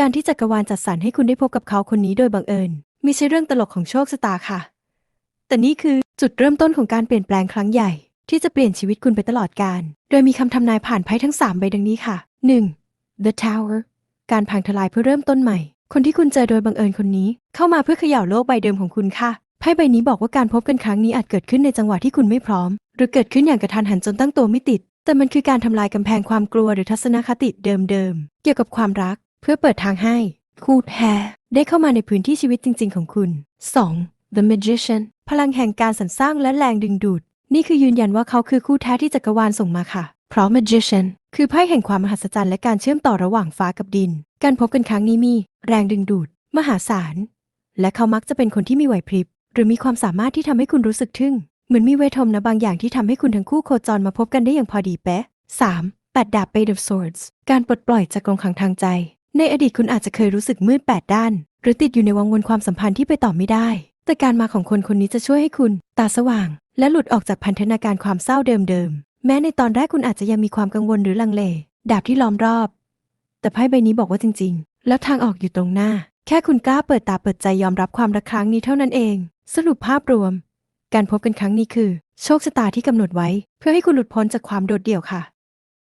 การที่จักรวาลจัดสรรให้คุณได้พบกับเขาคนนี้โดยบังเอิญม่ใช่เรื่องตลกของโชคชะตาค่ะ แต่นี่คือจุดเริ่มต้นของการเปลี่ยนแปลงครั้งใหญ่ ที่จะเปลี่ยนชีวิตคุณไปตลอดกาลโดยมีคำทำนายผ่านไพ่ทั้ง 3 ใบดังนี้ค่ะ 1. The Tower การพังทลายเพื่อเริ่มต้นใหม่ คนที่คุณเจอโดยบังเอิญคนนี้ เข้ามาเพื่อเขย่าโลกใบเดิมของคุณค่ะ ไพ่ใบนี้บอกว่าการพบกันครั้งนี้อาจเกิดขึ้นในจังหวะที่คุณไม่พร้อม หรือเกิดขึ้นอย่างกระทันหันจนตั้งตัวไม่ติด แต่มันคือการทำลายกำแพงความกลัวหรือทัศนคติเดิมๆ เกี่ยวกับความรัก เพื่อเปิดทางให้คู่แท้ได้เข้ามาในพื้นที่ชีวิตจริง ๆ ของคุณ 2. The Magician พลังแห่งการสรรสร้างและแรงดึงดูด นี่คือยืนยันว่าเขาคือคู่แท้ที่จักรวาลส่งมาค่ะ เพราะ Magician คือไพ่แห่งความมหัศจรรย์และการเชื่อมต่อระหว่างฟ้ากับดิน การพบกันครั้งนี้มี แรงดึงดูด มหาศาล และเขามักจะเป็นคนที่มีไหวพริบ หรือมีความสามารถที่ทำให้คุณรู้สึกทึ่ง เหมือนมีเวทมนต์บางอย่างที่ทำให้คุณทั้งคู่โคจรมาพบกันได้อย่างพอดีเป๊ะ 3. แปดดาบ Page of Swords การปลดปล่อยจากกรงขังทางใจ ในอดีตคุณอาจจะเคยรู้สึกมืดแปดด้าน หรือติดอยู่ในวังวนความสัมพันธ์ที่ไปต่อไม่ได้ แต่การมาของคนคนนี้จะช่วยให้คุณ ตาสว่าง และหลุดออกจากพันธนาการความเศร้าเดิมๆ แม้ในตอนแรกคุณอาจจะยังมีความกังวลหรือลังเล ดาบที่ล้อมรอบ แต่ไพ่ใบนี้บอกว่าจริง ๆ แล้วทางออกอยู่ตรงหน้า แค่คุณกล้าเปิดตาเปิดใจยอมรับความรักครั้งนี้เท่านั้นเอง สรุปภาพรวม การพบกันครั้งนี้คือ โชคชะตาที่กำหนดไว้ เพื่อให้คุณหลุดพ้นจากความโดดเดี่ยวค่ะ